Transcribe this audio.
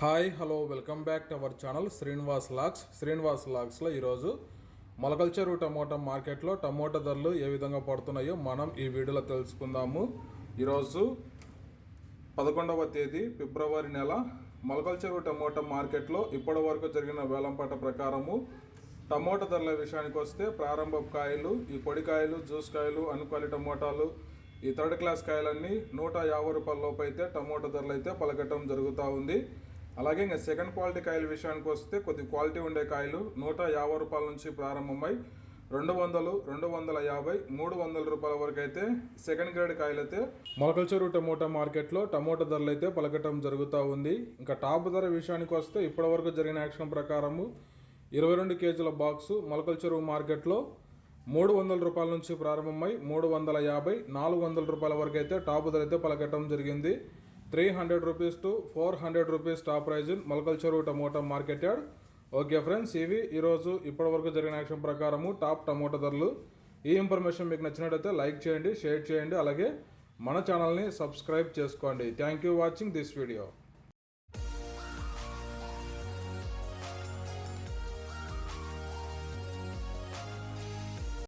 Hi hello welcome back to our channel Srinivas lakes Srinivas లాక్స్లో ఈరోజు మొలకల చెరువు tomato మార్కెట్లో టమోటా ధరలు ఏ విధంగా పడుతున్నాయో మనం ఈ వీడియోలో తెలుసుకుందాము. ఈరోజు పదకొండవ తేదీ ఫిబ్రవరి నెల. మొలకల చెరువు టమోటా మార్కెట్లో ఇప్పటి వరకు జరిగిన వేలంపాట ప్రకారము టమోటా ధరల విషయానికి వస్తే ప్రారంభ కాయలు ఈ పొడి కాయలు జ్యూస్ కాయలు అనుకోలి టమోటాలు ఈ థర్డ్ క్లాస్ కాయలన్నీ నూట యాభై రూపాయల లోపు అయితే టమోటా ధరలు అయితే పలకటం జరుగుతూ ఉంది. అలాగే ఇంకా సెకండ్ క్వాలిటీ కాయల విషయానికి వస్తే కొద్ది క్వాలిటీ ఉండే కాయలు నూట యాభై రూపాయల నుంచి ప్రారంభమై రెండు వందలు రెండు వందల యాభై మూడు వందల రూపాయల వరకు అయితే సెకండ్ గ్రేడ్ కాయలు అయితే మొలకల చెరువు టమోటా మార్కెట్లో టమోటా ధరలు అయితే పలకటం జరుగుతూ ఉంది. ఇంకా టాప్ ధర విషయానికి వస్తే ఇప్పటి వరకు జరిగిన యాక్షన్ ప్రకారము ఇరవై రెండు కేజీల బాక్సు మొలకల చెరువు మార్కెట్లో మూడు వందల రూపాయల నుంచి ప్రారంభమై మూడు వందల యాభై నాలుగు వందల రూపాయల వరకు అయితే టాప్ ధర అయితే పలకటం జరిగింది. Three hundred rupees to four hundred rupees top price in Molakalacheruvu tomato market yard okay friends ఇవి ఈరోజు ఇప్పటివరకు జరిగిన యాక్షన్ ప్రకారము టాప్ టమోటా ధరలు. ఈ ఇన్ఫర్మేషన్ మీకు నచ్చినట్టయితే లైక్ చేయండి షేర్ చేయండి అలాగే మన ఛానల్ని సబ్స్క్రైబ్ చేసుకోండి. Thank you watching this video